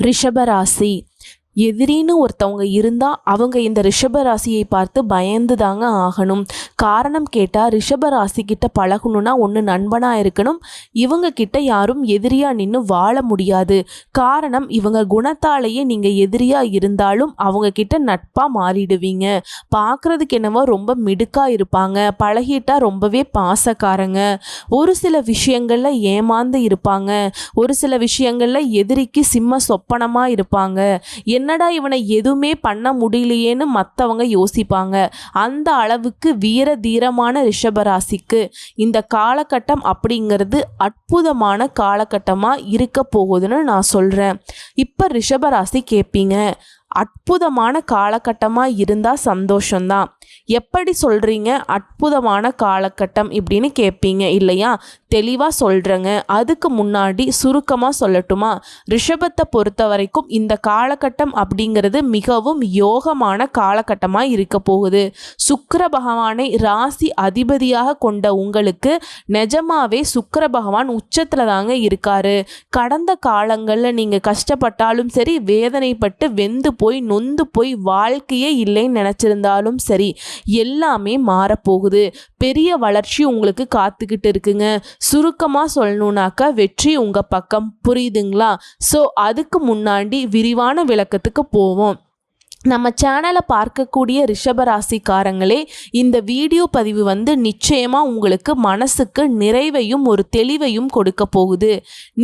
ரிஷபராசி எதிரின்னு ஒருத்தவங்க இருந்தால் அவங்க இந்த ரிஷபராசியை பார்த்து பயந்து தாங்க ஆகணும். காரணம் கேட்டால் ரிஷபராசி கிட்ட பழகணும்னா ஒன்று நண்பனாக இருக்கணும். இவங்க கிட்ட யாரும் எதிரியாக நின்று வாழ முடியாது. காரணம் இவங்க குணத்தாலேயே நீங்கள் எதிரியாக இருந்தாலும் அவங்க கிட்ட நட்பாக மாறிடுவீங்க. பார்க்குறதுக்கு என்னவோ ரொம்ப மிடுக்காக இருப்பாங்க. பழகிட்டா ரொம்பவே பாசக்காரங்க. ஒரு சில விஷயங்களில் ஏமாந்து இருப்பாங்க. ஒரு சில விஷயங்களில் எதிரிக்கு சிம்ம சொப்பனமாக இருப்பாங்க. என் என்னடா இவனை எதுவுமே பண்ண முடியலையேன்னு மற்றவங்க யோசிப்பாங்க. அந்த அளவுக்கு வீர தீரமான ரிஷபராசிக்கு இந்த காலகட்டம் அப்படிங்கிறது அற்புதமான காலகட்டமாக இருக்க போகுதுன்னு நான் சொல்கிறேன் இப்போ ரிஷபராசி கேட்பீங்க அற்புதமான காலகட்டமாக இருந்தால் சந்தோஷம்தான். எப்படி சொல்கிறீங்க அற்புதமான காலகட்டம் இப்படின்னு கேட்பீங்க இல்லையா? தெளிவாக சொல்கிறேங்க அதுக்கு முன்னாடி சுருக்கமாக சொல்லட்டுமா? ரிஷபத்தை பொறுத்த வரைக்கும் இந்த காலகட்டம் அப்படிங்கிறது மிகவும் யோகமான காலகட்டமாக இருக்க போகுது. சுக்கர பகவானை ராசி அதிபதியாக கொண்ட உங்களுக்கு நிஜமாவே சுக்கர பகவான் உச்சத்தில் தாங்க இருக்காரு. கடந்த காலங்களில் நீங்கள் கஷ்டப்பட்டாலும் சரி வேதனைப்பட்டு வெந்து போய் நொந்து போய் வாழ்க்கையே இல்லைன்னு நினச்சிருந்தாலும் சரி எல்லாமே மாறப்போகுது. பெரிய வளர்ச்சி உங்களுக்கு காத்துக்கிட்டு இருக்குங்க. சுருக்கமாக சொல்லணுன்னாக்கா வெற்றி உங்கள் பக்கம் புரியுதுங்களா? ஸோ அதுக்கு முன்னாடி விரிவான விளக்கத்துக்கு போவோம். நம்ம சேனலை பார்க்கக்கூடிய ரிஷபராசிக்காரங்களே இந்த வீடியோ பதிவு வந்து நிச்சயமாக உங்களுக்கு மனசுக்கு நிறைவையும் ஒரு தெளிவையும் கொடுக்க போகுது.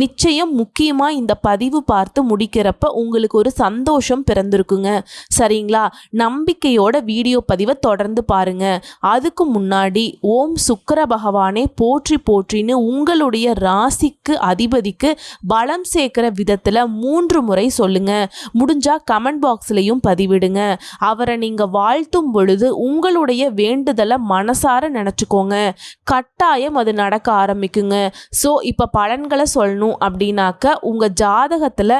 நிச்சயம் முக்கியமாக இந்த பதிவு பார்த்து முடிக்கிறப்ப உங்களுக்கு ஒரு சந்தோஷம் பிறந்திருக்குங்க. சரிங்களா? நம்பிக்கையோட வீடியோ பதிவை தொடர்ந்து பாருங்க. அதுக்கு முன்னாடி ஓம் சுக்கர பகவானே போற்றி போற்றின்னு உங்களுடைய ராசிக்கு அதிபதிக்கு பலம் சேர்க்கிற விதத்தில் மூன்று முறை சொல்லுங்க. முடிஞ்சா கமெண்ட் பாக்ஸ்லையும் விடுங்க. அவரை நீங்கள் வாழ்த்தும் பொழுது உங்களுடைய வேண்டுதலை மனசார நினச்சிக்கோங்க. கட்டாயம் அது நடக்க ஆரம்பிக்குங்க. ஸோ இப்போ பலன்களை சொல்லணும் அப்படின்னாக்க உங்கள் ஜாதகத்தில்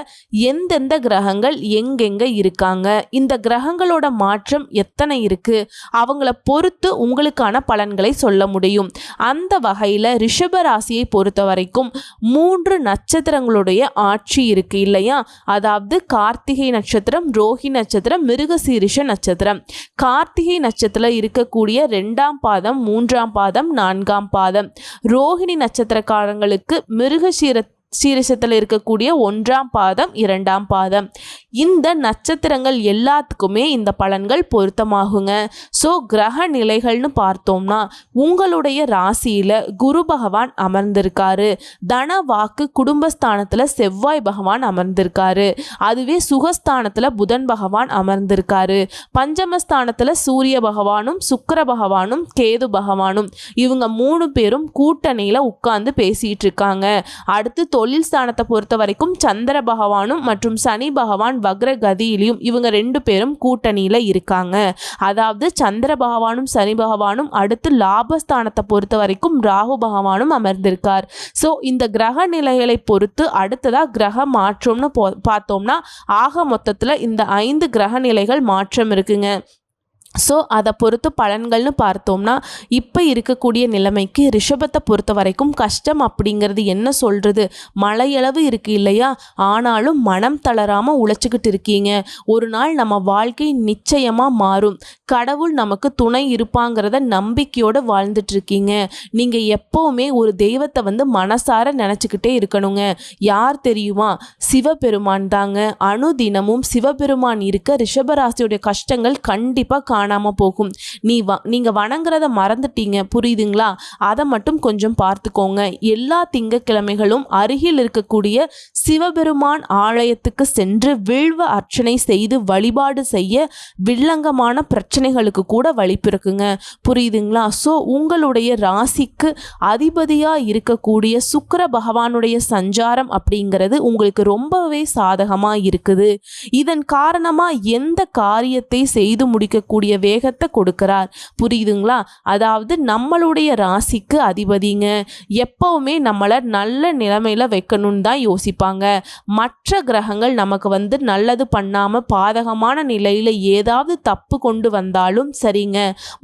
எந்தெந்த கிரகங்கள் எங்கெங்கே இருக்காங்க? இந்த கிரகங்களோட மாற்றம் எத்தனை இருக்குது அவங்கள பொறுத்து உங்களுக்கான பலன்களை சொல்ல முடியும். அந்த வகையில் ரிஷப ராசியை பொறுத்த வரைக்கும் மூன்று நட்சத்திரங்களுடைய ஆட்சி இருக்கு இல்லையா? அதாவது கார்த்திகை நட்சத்திரம் ரோஹி நட்சத்திரம் மிருகசீரிஷ நட்சத்திரம். கார்த்திகை நட்சத்திரம் இருக்கக்கூடிய ரெண்டாம் பாதம் மூன்றாம் பாதம் நான்காம் பாதம். ரோஹிணி நட்சத்திரக்காரங்களுக்கு மிருகசீர சீரிசத்தில் இருக்கக்கூடிய ஒன்றாம் பாதம் இரண்டாம் பாதம். இந்த நட்சத்திரங்கள் எல்லாத்துக்குமே இந்த பலன்கள் பொருத்தமாகுங்க. ஸோ கிரக நிலைகள்னு பார்த்தோம்னா உங்களுடைய ராசியில் குரு பகவான் அமர்ந்திருக்காரு. தன வாக்கு குடும்பஸ்தானத்தில் செவ்வாய் பகவான் அமர்ந்திருக்காரு. அதுவே சுகஸ்தானத்தில் புதன் பகவான் அமர்ந்திருக்காரு. பஞ்சமஸ்தானத்தில் சூரிய பகவானும் சுக்கர பகவானும் கேது பகவானும். இவங்க மூணு பேரும் கூட்டணியில் உட்கார்ந்து பேசிகிட்டு இருக்காங்க. அடுத்து தொழில் ஸ்தானத்தை பொறுத்த வரைக்கும் சந்திர பகவானும் மற்றும் சனி பகவான் வக்ர கதியிலையும் இவங்க ரெண்டு பேரும் கூட்டணியில் இருக்காங்க. அதாவது சந்திர பகவானும் சனி பகவானும் அடுத்து லாபஸ்தானத்தை பொறுத்த வரைக்கும் ராகு பகவானும் அமர்ந்திருக்கார். ஸோ இந்த கிரக நிலைகளை பொறுத்து அடுத்ததாக கிரக மாற்றம்னு போ பார்த்தோம்னா ஆக மொத்தத்தில் இந்த ஐந்து கிரக நிலைகள் மாற்றம் இருக்குங்க. ஸோ அதை பொறுத்து பலன்கள்னு பார்த்தோம்னா இப்போ இருக்கக்கூடிய நிலைமைக்கு ரிஷபத்தை பொறுத்த வரைக்கும் கஷ்டம் அப்படிங்கிறது என்ன சொல்கிறது மழையளவு இருக்குது இல்லையா? ஆனாலும் மனம் தளராமல் உழைச்சிக்கிட்டு இருக்கீங்க. ஒரு நாள் நம்ம வாழ்க்கை நிச்சயமாக மாறும். கடவுள் நமக்கு துணை இருப்பாங்கிறத நம்பிக்கையோடு வாழ்ந்துட்டு இருக்கீங்க. நீங்கள் எப்போவுமே ஒரு தெய்வத்தை வந்து மனசார நினச்சிக்கிட்டே இருக்கணுங்க. யார் தெரியுமா? சிவபெருமான் தாங்க. அணுதினமும் சிவபெருமான் இருக்க ரிஷபராசியுடைய கஷ்டங்கள் கண்டிப்பாக காணாமல் போகும். நீ வ நீங்கள் வணங்குறத மறந்துட்டீங்க. புரியுதுங்களா? அதை மட்டும் கொஞ்சம் பார்த்துக்கோங்க. எல்லா திங்கக்கிழமைகளும் அருகில் இருக்கக்கூடிய சிவபெருமான் ஆலயத்துக்கு சென்று வில்வ அர்ச்சனை செய்து வழிபாடு செய்ய வில்லங்கமான பிரச்சனைகளுக்கு கூட வழிபிறக்குங்க புரியுதுங்களா? ஸோ உங்களுடைய ராசிக்கு அதிபதியாக இருக்கக்கூடிய சுக்கர பகவானுடைய சஞ்சாரம் அப்படிங்கிறது உங்களுக்கு ரொம்பவே சாதகமாக இருக்குது. இதன் காரணமாக எந்த காரியத்தை செய்து முடிக்கக்கூடிய செய்யக்கூடிய வேகத்தை கொடுக்குறார். புரியுதுங்களா? அதாவது நம்மளுடைய ராசிக்கு அதிபதிங்க. எப்பவுமே நம்மளை நல்ல நிலைமையில் வைக்கணும்னு தான் யோசிப்பாங்க. மற்ற கிரகங்கள் நமக்கு வந்து நல்லது பண்ணாமல் பாதகமான நிலையில் ஏதாவது தப்பு கொண்டு வந்தாலும் சரிங்க.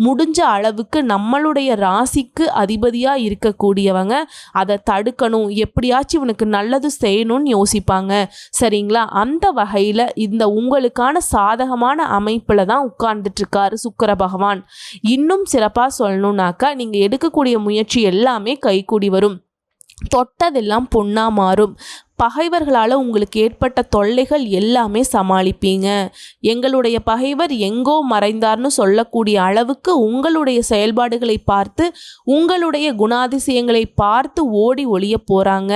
முடிஞ்ச அளவுக்கு நம்மளுடைய ராசிக்கு அதிபதியாக இருக்கக்கூடியவங்க அதை தடுக்கணும். எப்படியாச்சும் இவனுக்கு நல்லது செய்யணும்னு யோசிப்பாங்க. சரிங்களா? அந்த வகையில் இந்த உங்களுக்கான சாதகமான அமைப்பில் தான் உட்கார்ந்துட்டுருக்காரு சுக்கர பகவான். இன்னும் சிறப்பாக சொல்லணுன்னாக்கா நீங்கள் எடுக்கக்கூடிய முயற்சி எல்லாமே கைகூடி வரும். தொட்டதெல்லாம் பொண்ணாக மாறும். பகைவர்களால் உங்களுக்கு ஏற்பட்ட தொல்லைகள் எல்லாமே சமாளிப்பீங்க. எங்களுடைய பகைவர் எங்கோ மறைந்தார்னு சொல்லக்கூடிய அளவுக்கு உங்களுடைய செயல்பாடுகளை பார்த்து உங்களுடைய குணாதிசயங்களை பார்த்து ஓடி ஒளிய போகிறாங்க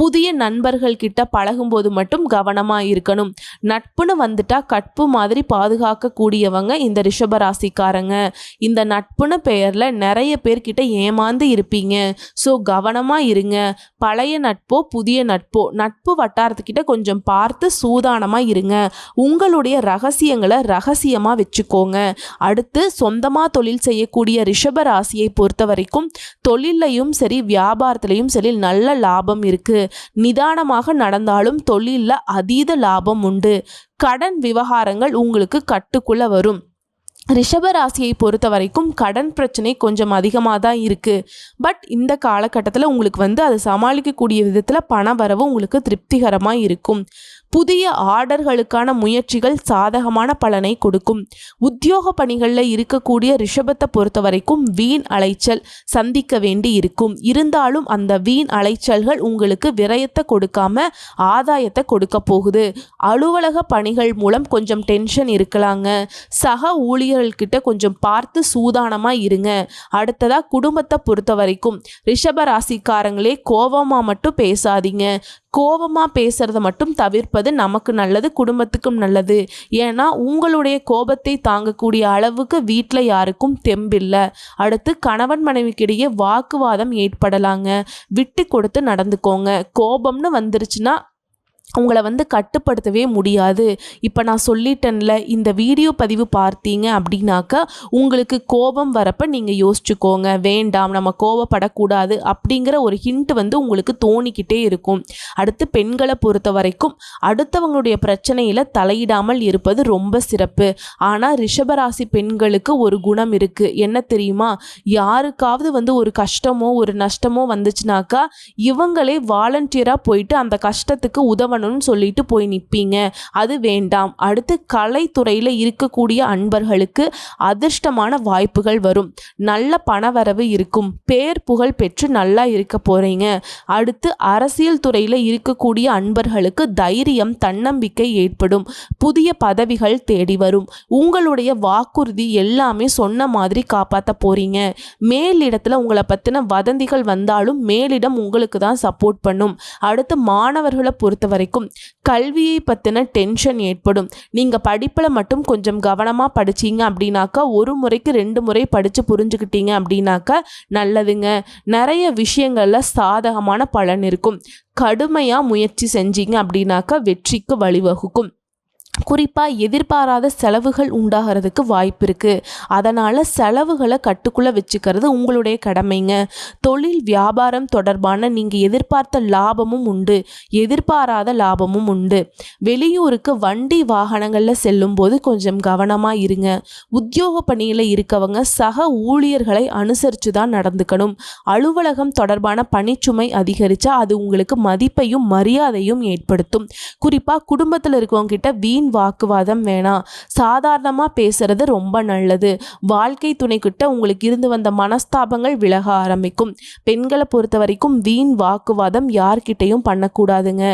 புதிய நண்பர்கள் கிட்ட பழகும்போது மட்டும் கவனமாக இருக்கணும். நட்புன்னு வந்துட்டா கற்பு மாதிரி பாதுகாக்கக்கூடியவங்க இந்த ரிஷபராசிக்காரங்க. இந்த நட்புன்னு பெயரில் நிறைய பேர்கிட்ட ஏமாந்து இருப்பீங்க. ஸோ கவனமாக இருங்க. பழைய நட்போ புதிய நட்போ நட்பு வட்டாரத்துக்கிட்ட கொஞ்சம் பார்த்து சூதானமாக இருங்க. உங்களுடைய ரகசியங்களை ரகசியமாக வச்சுக்கோங்க. அடுத்து சொந்தமாக தொழில் செய்யக்கூடிய ரிஷப ராசியை பொறுத்த வரைக்கும் தொழிலையும் சரி வியாபாரத்துலேயும் சரி நல்ல லாபம் இருக்குது நிதானமாக நடந்தாலும் தொழிலில் அதீத லாபம் உண்டு. கடன் விவகாரங்கள் உங்களுக்கு கட்டுக்குள்ளே வரும். ரிஷப ராசியை பொறுத்த வரைக்கும் கடன் பிரச்சனை கொஞ்சம் அதிகமாக தான் இருக்குது பட் இந்த காலகட்டத்தில் உங்களுக்கு வந்து அதை சமாளிக்கக்கூடிய விதத்தில் பண வரவு உங்களுக்கு திருப்திகரமாக இருக்கும். புதிய ஆர்டர்களுக்கான முயற்சிகள் சாதகமான பலனை கொடுக்கும். உத்தியோக பணிகளில் இருக்கக்கூடிய ரிஷபத்தை பொறுத்த வரைக்கும் வீண் அலைச்சல் சந்திக்க வேண்டி இருக்கும். இருந்தாலும் அந்த வீண் அலைச்சல்கள் உங்களுக்கு விரயத்தை கொடுக்காம ஆதாயத்தை கொடுக்க போகுது. அலுவலக பணிகள் மூலம் கொஞ்சம் டென்ஷன் இருக்கலாங்க. சக ஊழியர்கள்கிட்ட கொஞ்சம் பார்த்து சூதானமாக இருங்க. அடுத்ததாக குடும்பத்தை பொறுத்த வரைக்கும் ரிஷப ராசிக்காரங்களே கோபமாக மட்டும் பேசாதீங்க. கோபமாக பேசுகிறத மட்டும் தவிர்ப்பது நமக்கு நல்லது குடும்பத்துக்கும் நல்லது. ஏன்னா உங்களுடைய கோபத்தை தாங்கக்கூடிய அளவுக்கு வீட்டில் யாருக்கும் தெம்பில்லை. அடுத்து கணவன் மனைவிக்கிடையே வாக்குவாதம் ஏற்படலாங்க. விட்டு கொடுத்து நடந்துக்கோங்க. கோபம்னு வந்துருச்சுன்னா உங்களை வந்து கட்டுப்படுத்தவே முடியாது. இப்போ நான் சொல்லிட்டேன்ல இந்த வீடியோ பதிவு பார்த்தீங்க அப்படின்னாக்கா உங்களுக்கு கோபம் வரப்ப நீங்கள் யோசிச்சுக்கோங்க. வேண்டாம் நம்ம கோபப்படக்கூடாது அப்படிங்கிற ஒரு ஹிண்ட் வந்து உங்களுக்கு தோணிக்கிட்டே இருக்கும். அடுத்து பெண்களை பொறுத்த வரைக்கும் அடுத்தவங்களுடைய பிரச்சனையில் தலையிடாமல் இருப்பது ரொம்ப சிறப்பு. ஆனால் ரிஷபராசி பெண்களுக்கு ஒரு குணம் இருக்குது என்ன தெரியுமா? யாருக்காவது வந்து ஒரு கஷ்டமோ ஒரு நஷ்டமோ வந்துச்சுனாக்கா இவங்களே வாலண்டியராக போயிட்டு அந்த கஷ்டத்துக்கு உதவ பண்ணணும்னு சொல்லிட்டு போய் நிற்பீங்க அது வேண்டாம். அடுத்து கலைத்துறையில் இருக்கக்கூடிய அன்பர்களுக்கு அதிர்ஷ்டமான வாய்ப்புகள் வரும். நல்ல பணவரவு இருக்கும். பேர் புகழ் பெற்று நல்லா இருக்க போகிறீங்க அடுத்து அரசியல் துறையில் இருக்கக்கூடிய அன்பர்களுக்கு தைரியம் தன்னம்பிக்கை ஏற்படும். புதிய பதவிகள் தேடி வரும். உங்களுடைய வாக்குறுதி எல்லாமே சொன்ன மாதிரி காப்பாற்ற போகிறீங்க மேலிடத்தில் உங்களை பற்றின வதந்திகள் வந்தாலும் மேலிடம் உங்களுக்கு தான் சப்போர்ட் பண்ணும். அடுத்து மாணவர்களை பொறுத்த வரைக்கும் கிடைக்கும் கல்வியை பற்றின டென்ஷன் ஏற்படும். நீங்கள் படிப்பில் மட்டும் கொஞ்சம் கவனமாக படிச்சீங்க அப்படின்னாக்கா ஒரு முறைக்கு ரெண்டு முறை படித்து புரிஞ்சுக்கிட்டீங்க அப்படின்னாக்கா நல்லதுங்க. நிறைய விஷயங்களில் சாதகமான பலன் இருக்கும். கடுமையாக முயற்சி செஞ்சீங்க அப்படின்னாக்கா வெற்றிக்கு வழிவகுக்கும். குறிப்பாக எதிர்பாராத செலவுகள் உண்டாகிறதுக்கு வாய்ப்பு இருக்குது அதனால் செலவுகளை கட்டுக்குள்ளே வச்சுக்கிறது உங்களுடைய கடமைங்க. தொழில் வியாபாரம் தொடர்பான நீங்கள் எதிர்பார்த்த லாபமும் உண்டு. எதிர்பாராத லாபமும் உண்டு. வெளியூருக்கு வண்டி வாகனங்களில் செல்லும்போது கொஞ்சம் கவனமாக இருங்க. உத்தியோக பணியில் இருக்கவங்க சக ஊழியர்களை அனுசரித்து தான் நடந்துக்கணும். அலுவலகம் தொடர்பான பணிச்சுமை அதிகரித்தா அது உங்களுக்கு மதிப்பையும் மரியாதையும் ஏற்படுத்தும். குறிப்பாக குடும்பத்தில் இருக்கவங்க கிட்ட வீண் வாக்குவாதம் வேணாம் சாதாரணமாக பேசுறது ரொம்ப நல்லது. வாழ்க்கை துணைக்கிட்ட உங்களுக்கு இருந்து வந்த மனஸ்தாபங்கள் விலக ஆரம்பிக்கும். பெண்களை பொறுத்த வரைக்கும் வீண் வாக்குவாதம் யார்கிட்டையும் பண்ணக்கூடாதுங்க.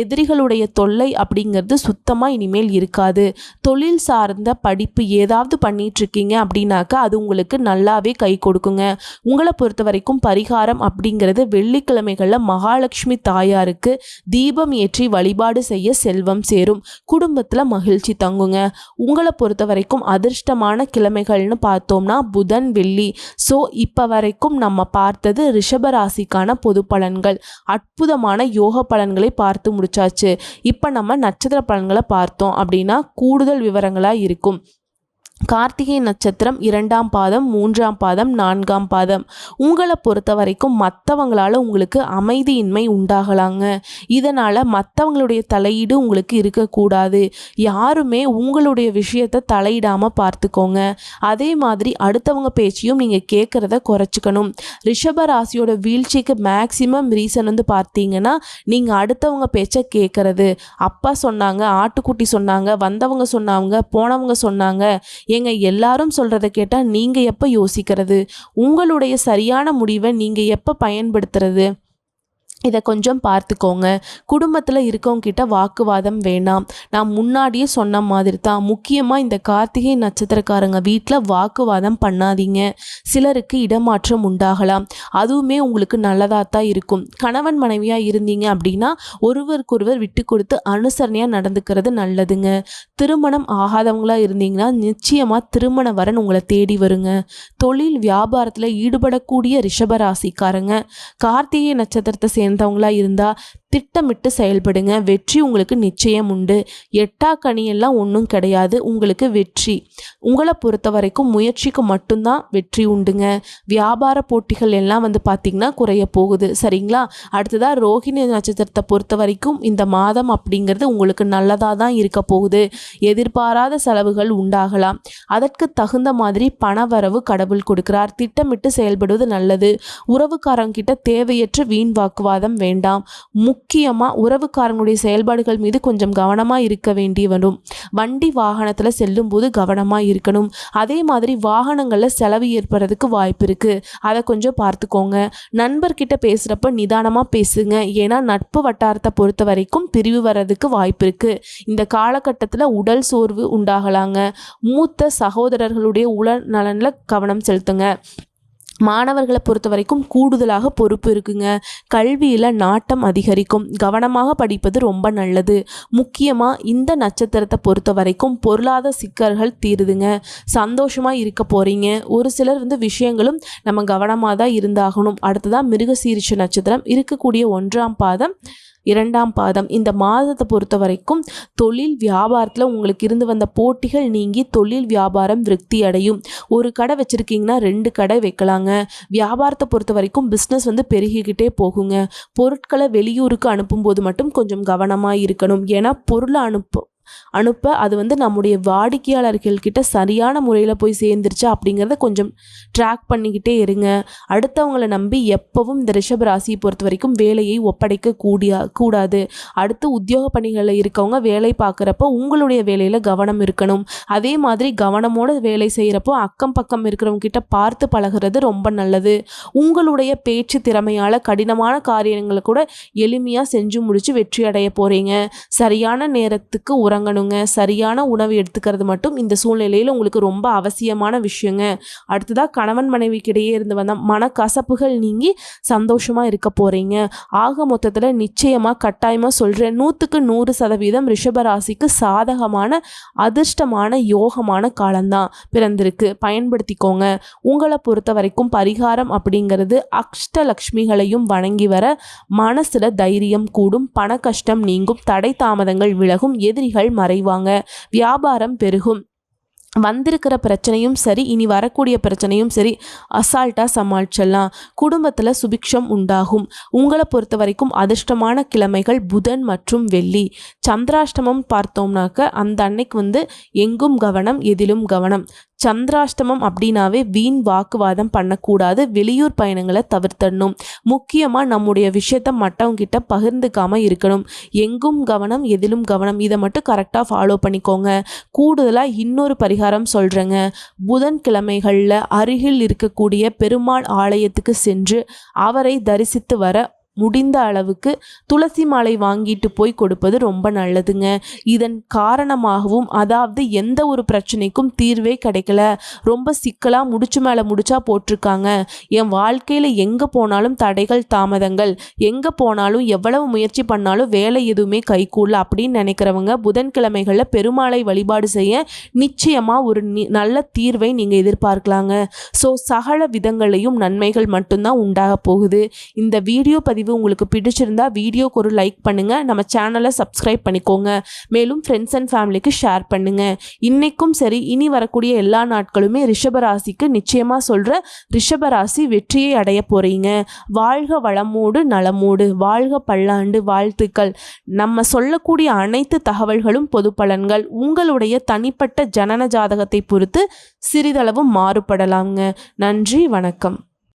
எதிரிகளுடைய தொல்லை அப்படிங்கிறது சுத்தமாக இனிமேல் இருக்காது. தொழில் சார்ந்த படிப்பு ஏதாவது பண்ணிட்டு இருக்கீங்க அப்படின்னாக்கா அது உங்களுக்கு நல்லாவே கை கொடுக்குங்க. உங்களை பொறுத்த வரைக்கும் பரிகாரம் அப்படிங்கிறது வெள்ளிக்கிழமைகளில் மகாலட்சுமி தாயாருக்கு தீபம் ஏற்றி வழிபாடு செய்ய செல்வம் சேரும். குடும்பத்தில் மகிழ்ச்சி தங்குங்க. உங்களை பொறுத்த வரைக்கும் அதிர்ஷ்டமான கிழமைகள்னு பார்த்தோம்னா புதன் வெள்ளி. ஸோ இப்போ வரைக்கும் நம்ம பார்த்தது ரிஷபராசிக்கான பொது பலன்கள். அற்புதமான யோக பலன்களை பார்த்து முடிச்சாச்சு. இப்போ நம்ம நட்சத்திர பலன்களை பார்த்தோம் அப்படின்னா கூடுதல் விவரங்களாக இருக்கும். கார்த்திகை நட்சத்திரம் இரண்டாம் பாதம் மூன்றாம் பாதம் நான்காம் பாதம். உங்களை பொறுத்த வரைக்கும் மற்றவங்களால உங்களுக்கு அமைதியின்மை உண்டாகலாங்க. இதனால் மற்றவங்களுடைய தலையீடு உங்களுக்கு இருக்கக்கூடாது. யாருமே உங்களுடைய விஷயத்தை தலையிடாமல் பார்த்துக்கோங்க. அதே மாதிரி அடுத்தவங்க பேச்சையும் நீங்கள் கேட்குறத குறைச்சிக்கணும். ரிஷப ராசியோட வீழ்ச்சிக்கு மேக்சிமம் ரீசன் வந்து பார்த்தீங்கன்னா நீங்கள் அடுத்தவங்க பேச்சை கேட்குறது அப்பா சொன்னாங்க ஆட்டுக்குட்டி சொன்னாங்க வந்தவங்க சொன்னாங்க போனவங்க சொன்னாங்க ஏங்க எல்லாரும் சொல்கிறத கேட்டால் நீங்கள் எப்போ யோசிக்கிறது? உங்களுடைய சரியான முடிவை நீங்கள் எப்போ பயன்படுத்துறது? இதை கொஞ்சம் பார்த்துக்கோங்க. குடும்பத்தில் இருக்கவங்கிட்ட வாக்குவாதம் வேண்டாம் நான் முன்னாடியே சொன்ன மாதிரி தான். முக்கியமாக இந்த கார்த்திகை நட்சத்திரக்காரங்க வீட்டில் வாக்குவாதம் பண்ணாதீங்க. சிலருக்கு இடமாற்றம் உண்டாகலாம். அதுவுமே உங்களுக்கு நல்லதாக தான் இருக்கும். கணவன் மனைவியாக இருந்தீங்க அப்படின்னா ஒருவருக்கொருவர் விட்டு கொடுத்து அனுசரணையாக நடந்துக்கிறது நல்லதுங்க. திருமணம் ஆகாதவங்களாக இருந்தீங்கன்னா நிச்சயமாக திருமண வரன் உங்களை தேடி வருங்க. தொழில் வியாபாரத்தில் ஈடுபடக்கூடிய ரிஷபராசிக்காரங்க கார்த்திகை நட்சத்திரத்தை சேர்ந்தவங்களா இருந்தால் திட்டமிட்டு செயல்படுங்க. வெற்றி உங்களுக்கு நிச்சயம் உண்டு. எட்டா கனியெல்லாம் ஒன்றும் கிடையாது. உங்களுக்கு வெற்றி. உங்களை பொறுத்த வரைக்கும் முயற்சிக்கு மட்டும்தான் வெற்றி உண்டுங்க. வியாபார போட்டிகள் எல்லாம் வந்து பார்த்திங்கன்னா குறைய போகுது. சரிங்களா? அடுத்ததாக ரோஹிணி நட்சத்திரத்தை பொறுத்த வரைக்கும் இந்த மாதம் அப்படிங்கிறது உங்களுக்கு நல்லதாக தான் இருக்க போகுது. எதிர்பாராத செலவுகள் உண்டாகலாம். அதற்கு தகுந்த மாதிரி பணவரவு கடவுள் கொடுக்கிறார். திட்டமிட்டு செயல்படுவது நல்லது. உறவுக்காரங்கிட்ட தேவையற்ற வீண் வாக்குவாதம் வேண்டாம். முக்கியமாக உறவுக்காரங்களுடைய செயல்பாடுகள் மீது கொஞ்சம் கவனமாக இருக்க வேண்டி வரும். வண்டி வாகனத்தில் செல்லும்போது கவனமாக இருக்கணும். அதே மாதிரி வாகனங்களில் செலவு ஏற்படுறதுக்கு வாய்ப்பு இருக்குது அதை கொஞ்சம் பார்த்துக்கோங்க. நண்பர்கிட்ட பேசுகிறப்ப நிதானமாக பேசுங்க. ஏன்னா நட்பு வட்டாரத்தை பொறுத்த வரைக்கும் பிரிவு வர்றதுக்கு வாய்ப்பு இருக்குது இந்த காலகட்டத்தில் உடல் சோர்வு உண்டாகலாங்க. மூத்த சகோதரர்களுடைய உடல் நலனில் கவனம் செலுத்துங்க. மாணவர்களை பொறுத்த வரைக்கும் கூடுதலாக பொறுப்பு இருக்குங்க. கல்வியில் நாட்டம் அதிகரிக்கும். கவனமாக படிப்பது ரொம்ப நல்லது. முக்கியமாக இந்த நட்சத்திரத்தை பொறுத்த வரைக்கும் பொருளாதார சிக்கல்கள் தீருதுங்க. சந்தோஷமாக இருக்க போகிறீங்க ஒரு சிலர் வந்து விஷயங்களும் நம்ம கவனமாக தான் இருந்தாகணும். அடுத்ததாக மிருகசீரிச்ச நட்சத்திரம் இருக்கக்கூடிய ஒன்றாம் பாதம் இரண்டாம் பாதம். இந்த மாதத்தை பொறுத்த வரைக்கும் தொழில் வியாபாரத்தில் உங்களுக்கு இருந்து வந்த போட்டிகள் நீங்கி தொழில் வியாபாரம் விருத்தி அடையும். ஒரு கடை வச்சுருக்கீங்கன்னா ரெண்டு கடை வைக்கலாங்க. வியாபாரத்தை பொறுத்த வரைக்கும் பிஸ்னஸ் வந்து பெருகிக்கிட்டே போகுங்க. பொருட்களை வெளியூருக்கு அனுப்பும்போது மட்டும் கொஞ்சம் கவனமாக இருக்கணும். ஏன்னா பொருளை அனுப்ப அனுப்ப அது வந்து நம்முடைய வாடிக்கையாளர்கள்கிட்ட சரியான முறையில் போய் சேர்ந்துருச்சா அப்படிங்கிறத கொஞ்சம் ட்ராக் பண்ணிக்கிட்டே இருங்க. அடுத்தவங்களை நம்பி எப்பவும் இந்த ரிஷப ராசியை பொறுத்த வரைக்கும் வேலையை ஒப்படைக்க கூடிய கூடாது. அடுத்து உத்தியோக பணிகளில் இருக்கவங்க வேலை பார்க்குறப்போ உங்களுடைய வேலையில் கவனம் இருக்கணும். அதே மாதிரி கவனமோட வேலை செய்கிறப்போ அக்கம் பக்கம் இருக்கிறவங்க கிட்ட பார்த்து பழகிறது ரொம்ப நல்லது. உங்களுடைய பேச்சு திறமையால் கடினமான காரியங்களை கூட எளிமையாக செஞ்சு முடித்து வெற்றி அடைய போகிறீங்க சரியான நேரத்துக்கு உறங்கணுங்க சரியான உணவு எடுத்துக்கிறது மட்டும் இந்த சூழ்நிலையில் உங்களுக்கு ரொம்ப அவசியமான விஷயங்க. அடுத்ததாக கணவன் மனைவிக்கிடையே இருந்து வந்த மனக்கசப்புகள் நீங்கி சந்தோஷமாக இருக்க போகிறீங்க ஆக மொத்தத்தில் நிச்சயமாக கட்டாயமாக சொல்கிறேன் நூற்றுக்கு நூறு சதவீதம் ரிஷபராசிக்கு சாதகமான அதிர்ஷ்டமான யோகமான காலம்தான் பிறந்திருக்கு. பயன்படுத்திக்கோங்க. உங்களை பொறுத்த வரைக்கும் பரிகாரம் அப்படிங்கிறது அஷ்டலக்ஷ்மிகளையும் வணங்கி வர மனசில் தைரியம் கூடும். பண கஷ்டம் நீங்கும். தடை தாமதங்கள் விலகும். எதிரிகள் மறைவாங்க. வியாபாரம் பெருகும். வந்திருக்கிற பிரச்சனையும் சரி இனி வரக்கூடிய பிரச்சனையும் சரி அசால்ட்டாக சமாளிச்சிடலாம். குடும்பத்தில் சுபிக்ஷம் உண்டாகும். உங்களை பொறுத்த வரைக்கும் அதிர்ஷ்டமான கிழமைகள் புதன் மற்றும் வெள்ளி. சந்திராஷ்டமம் பார்த்தோம்னாக்க அந்த அன்னைக்கு வந்து எங்கும் கவனம் எதிலும் கவனம். சந்திராஷ்டமம் அப்படின்னாவே வீண் வாக்குவாதம் பண்ணக்கூடாது வெளியூர் பயணங்களை தவிர்த்தடணும் முக்கியமாக நம்முடைய விஷயத்த மற்றவங்க கிட்ட பகிர்ந்துக்காமல் இருக்கணும். எங்கும் கவனம் எதிலும் கவனம் இதை மட்டும் கரெக்டாக ஃபாலோ பண்ணிக்கோங்க. கூடுதலாக இன்னொரு பரிகாரம் சொல்கிறேங்க புதன்கிழமைகளில் அருகில் இருக்கக்கூடிய பெருமாள் ஆலயத்துக்கு சென்று அவரை தரிசித்து வர முடிந்த அளவுக்கு துளசி மாலை வாங்கிட்டு போய் கொடுப்பது ரொம்ப நல்லதுங்க. இதன் காரணமாகவும் அதாவது எந்த ஒரு பிரச்சனைக்கும் தீர்வே கிடைக்கல. ரொம்ப சிக்கலாக முடிச்சு மேலே முடிச்சா போட்டிருக்காங்க. என் வாழ்க்கையில் எங்கே போனாலும் தடைகள் தாமதங்கள் எங்கே போனாலும் எவ்வளவு முயற்சி பண்ணாலும் வேலை எதுவுமே கைகூடல அப்படின்னு நினைக்கிறவங்க புதன்கிழமைகளில் பெருமாளை வழிபாடு செய்ய நிச்சயமாக ஒரு நல்ல தீர்வை நீங்கள் எதிர்பார்க்கலாங்க. ஸோ சகல விதங்களையும் நன்மைகள் மட்டும்தான் உண்டாக போகுது. இந்த வீடியோ பதிவு பதிவு உங்களுக்கு பிடிச்சிருந்தா வீடியோக்கு ஒரு லைக் பண்ணுங்கள் நம்ம சேனலை சப்ஸ்கிரைப் பண்ணிக்கோங்க. மேலும் ஃப்ரெண்ட்ஸ் அண்ட் ஃபேமிலிக்கு ஷேர் பண்ணுங்கள் இன்றைக்கும் சரி இனி வரக்கூடிய எல்லா நாட்களுமே ரிஷபராசிக்கு நிச்சயமாக சொல்கிற ரிஷபராசி வெற்றியை அடைய போகிறீங்க வாழ்க வளமோடு நலமோடு வாழ்க பல்லாண்டு வாழ்த்துக்கள். நம்ம சொல்லக்கூடிய அனைத்து தகவல்களும் பொது பலன்கள். உங்களுடைய தனிப்பட்ட ஜனன ஜாதகத்தை பொறுத்து சிறிதளவு மாறுபடலாங்க. நன்றி வணக்கம்.